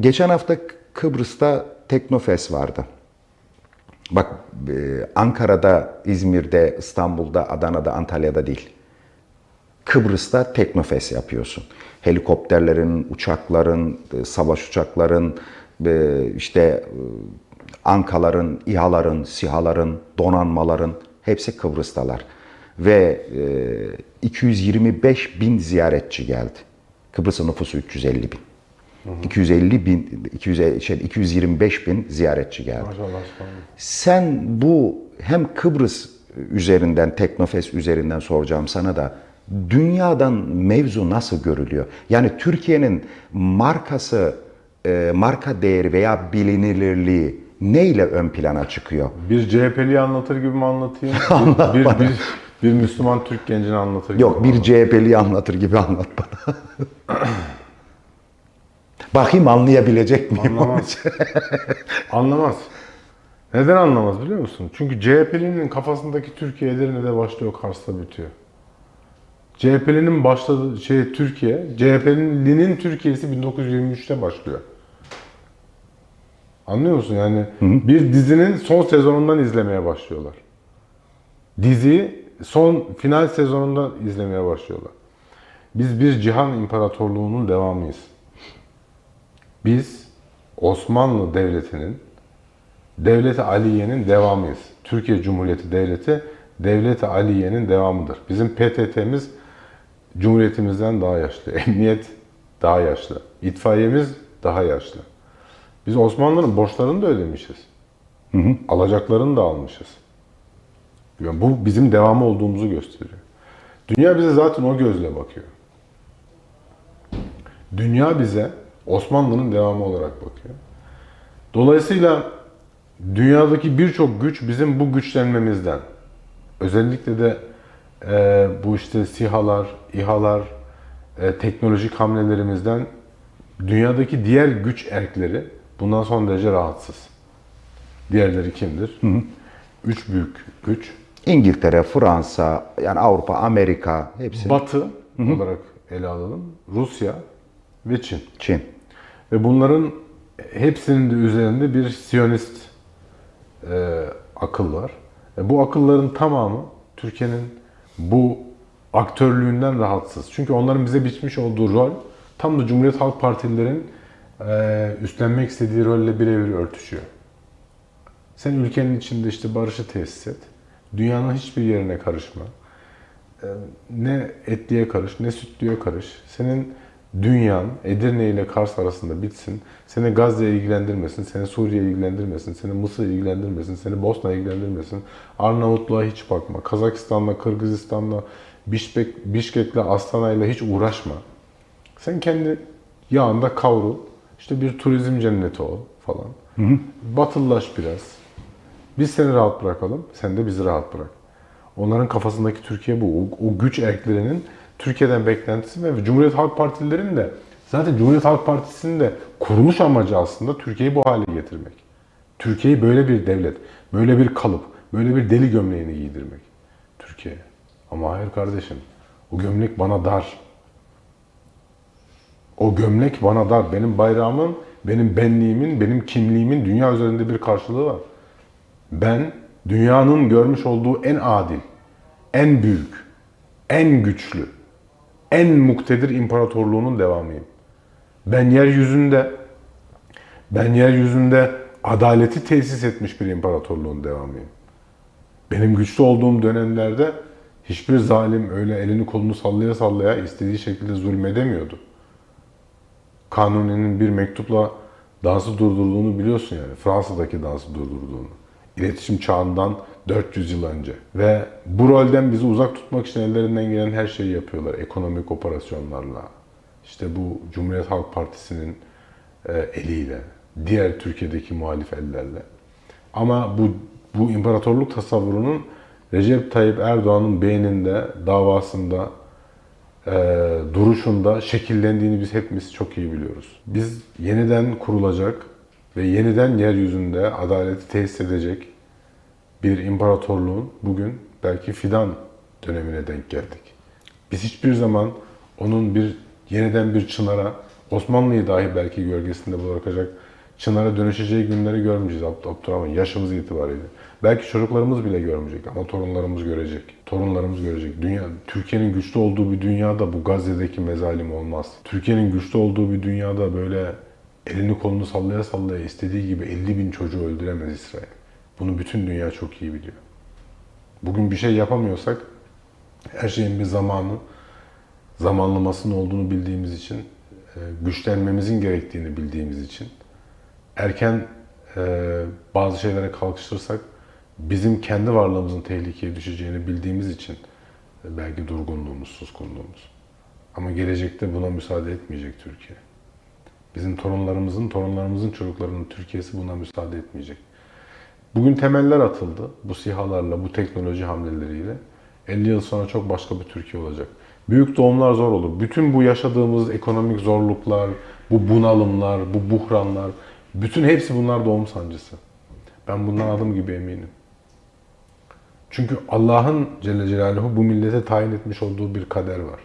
Geçen hafta Kıbrıs'ta Teknofest vardı. Bak e, Ankara'da, İzmir'de, İstanbul'da, Adana'da, Antalya'da değil. Kıbrıs'ta Teknofest yapıyorsun. Helikopterlerin, uçakların, e, savaş uçakların, e, işte ankaların, İHA'ların, SİHA'ların, donanmaların hepsi Kıbrıs'talar. Ve e, 225 bin ziyaretçi geldi. Kıbrıs'ın nüfusu 350 bin. 250 bin, 200, şey, 225 bin ziyaretçi geldi. Maşallah. Sen bu hem Kıbrıs üzerinden, Teknofest üzerinden soracağım sana da dünyadan mevzu nasıl görülüyor? Yani Türkiye'nin markası, e, marka değeri veya bilinirliği neyle ön plana çıkıyor? Bir CHP'liyi anlatır gibi mi anlatayım? bir, bir, bir, bir Müslüman Türk gencini anlatır gibi Yok bir? CHP'liyi anlatır gibi anlat bana. Bakayım anlayabilecek miyim? Anlamaz. Anlamaz. Neden anlamaz biliyor musun? Çünkü CHP'linin kafasındaki Türkiye Edirne'de başlıyor, Kars'ta bitiyor. CHP'linin başladığı şey Türkiye, CHP'linin Türkiye'si 1923'te başlıyor. Anlıyor musun? Yani bir dizinin son sezonundan izlemeye başlıyorlar. Diziyi son final sezonundan izlemeye başlıyorlar. Biz bir cihan imparatorluğunun devamıyız. Biz Osmanlı Devleti'nin Devleti Aliye'nin devamıyız. Türkiye Cumhuriyeti Devleti Devleti Aliye'nin devamıdır. Bizim PTT'miz Cumhuriyetimizden daha yaşlı. Emniyet daha yaşlı. İtfaiyemiz daha yaşlı. Biz Osmanlı'nın borçlarını da ödemişiz. Alacaklarını da almışız. Yani bu bizim devamı olduğumuzu gösteriyor. Dünya bize zaten o gözle bakıyor. Dünya bize Osmanlı'nın devamı olarak bakıyor. Dolayısıyla dünyadaki birçok güç bizim bu güçlenmemizden, özellikle de e, bu işte SİHA'lar, İHA'lar, e, teknolojik hamlelerimizden dünyadaki diğer güç erkleri bundan son derece rahatsız. Diğerleri kimdir? Üç büyük güç. İngiltere, Fransa, yani Avrupa, Amerika hepsi. Batı olarak ele alalım. Rusya ve Çin. Çin. Ve bunların hepsinin de üzerinde bir Siyonist e, akıl var. E, bu akılların tamamı Türkiye'nin bu aktörlüğünden rahatsız. Çünkü onların bize biçmiş olduğu rol tam da Cumhuriyet Halk Partililerin e, üstlenmek istediği rolle birebir örtüşüyor. Sen ülkenin içinde işte barışı tesis et. Dünyanın hiçbir yerine karışma. E, Ne etliye karış, ne sütlüye karış. Senin dünyan Edirne ile Kars arasında bitsin. Seni Gazze ilgilendirmesin, seni Suriye ilgilendirmesin, seni Mısır ilgilendirmesin, seni Bosna ilgilendirmesin. Arnavutluğa hiç bakma. Kazakistan'la, Kırgızistan'la, Bişkek, Bişkek'le, Astana'yla hiç uğraşma. Sen kendi yağında kavrul. İşte bir turizm cenneti ol falan. Batılılaş biraz. Biz seni rahat bırakalım, sen de bizi rahat bırak. Onların kafasındaki Türkiye bu. O, o güç erklerinin Türkiye'den beklentisi ve Cumhuriyet Halk Partililerin de zaten Cumhuriyet Halk Partisi'nin de kuruluş amacı aslında Türkiye'yi bu hale getirmek. Türkiye'yi böyle bir devlet, böyle bir kalıp, böyle bir deli gömleğini giydirmek. Türkiye. Ama hayır kardeşim. O gömlek bana dar. O gömlek bana dar. Benim bayrağımın, benim benliğimin, benim kimliğimin dünya üzerinde bir karşılığı var. Ben dünyanın görmüş olduğu en adil, en büyük, en güçlü, en muktedir imparatorluğunun devamıyım. Ben yeryüzünde ben yeryüzünde adaleti tesis etmiş bir imparatorluğun devamıyım. Benim güçlü olduğum dönemlerde hiçbir zalim öyle elini kolunu sallaya sallaya istediği şekilde zulmedemiyordu. Kanuni'nin bir mektupla dansı durdurduğunu biliyorsun yani. Fransa'daki dansı durdurduğunu. İletişim çağından 400 yıl önce. Ve bu rolden bizi uzak tutmak için ellerinden gelen her şeyi yapıyorlar. Ekonomik operasyonlarla, işte bu Cumhuriyet Halk Partisi'nin e, eliyle, diğer Türkiye'deki muhalif ellerle. Ama bu, bu imparatorluk tasavvurunun Recep Tayyip Erdoğan'ın beyninde, davasında, e, duruşunda şekillendiğini biz hepimiz çok iyi biliyoruz. Biz yeniden kurulacak ve yeniden yeryüzünde adaleti tesis edecek bir imparatorluğun bugün belki fidan dönemine denk geldik. Biz hiçbir zaman onun bir yeniden bir çınara, Osmanlı'yı dahi belki gölgesinde bırakacak Çınar'a dönüşeceği günleri görmeyeceğiz Abd- Abdurrahman yaşımız itibariyle. Belki çocuklarımız bile görmeyecek ama torunlarımız görecek. Torunlarımız görecek. Dünya, Türkiye'nin güçlü olduğu bir dünyada bu Gazze'deki mezalim olmaz. Türkiye'nin güçlü olduğu bir dünyada böyle elini kolunu sallaya sallaya istediği gibi 50 bin çocuğu öldüremez İsrail. Bunu bütün dünya çok iyi biliyor. Bugün bir şey yapamıyorsak her şeyin bir zamanı, zamanlamasının olduğunu bildiğimiz için, e, güçlenmemizin gerektiğini bildiğimiz için, erken e, bazı şeylere kalkıştırsak bizim kendi varlığımızın tehlikeye düşeceğini bildiğimiz için e, belki durgunluğumuz, suskunluğumuz. Ama gelecekte buna müsaade etmeyecek Türkiye. Bizim torunlarımızın, torunlarımızın çocuklarının Türkiye'si buna müsaade etmeyecek. Bugün temeller atıldı bu sihalarla, bu teknoloji hamleleriyle. 50 yıl sonra çok başka bir Türkiye olacak. Büyük doğumlar zor olur. Bütün bu yaşadığımız ekonomik zorluklar, bu bunalımlar, bu buhranlar, bütün hepsi bunlar doğum sancısı. Ben bundan adım gibi eminim. Çünkü Allah'ın Celle Celaluhu bu millete tayin etmiş olduğu bir kader var.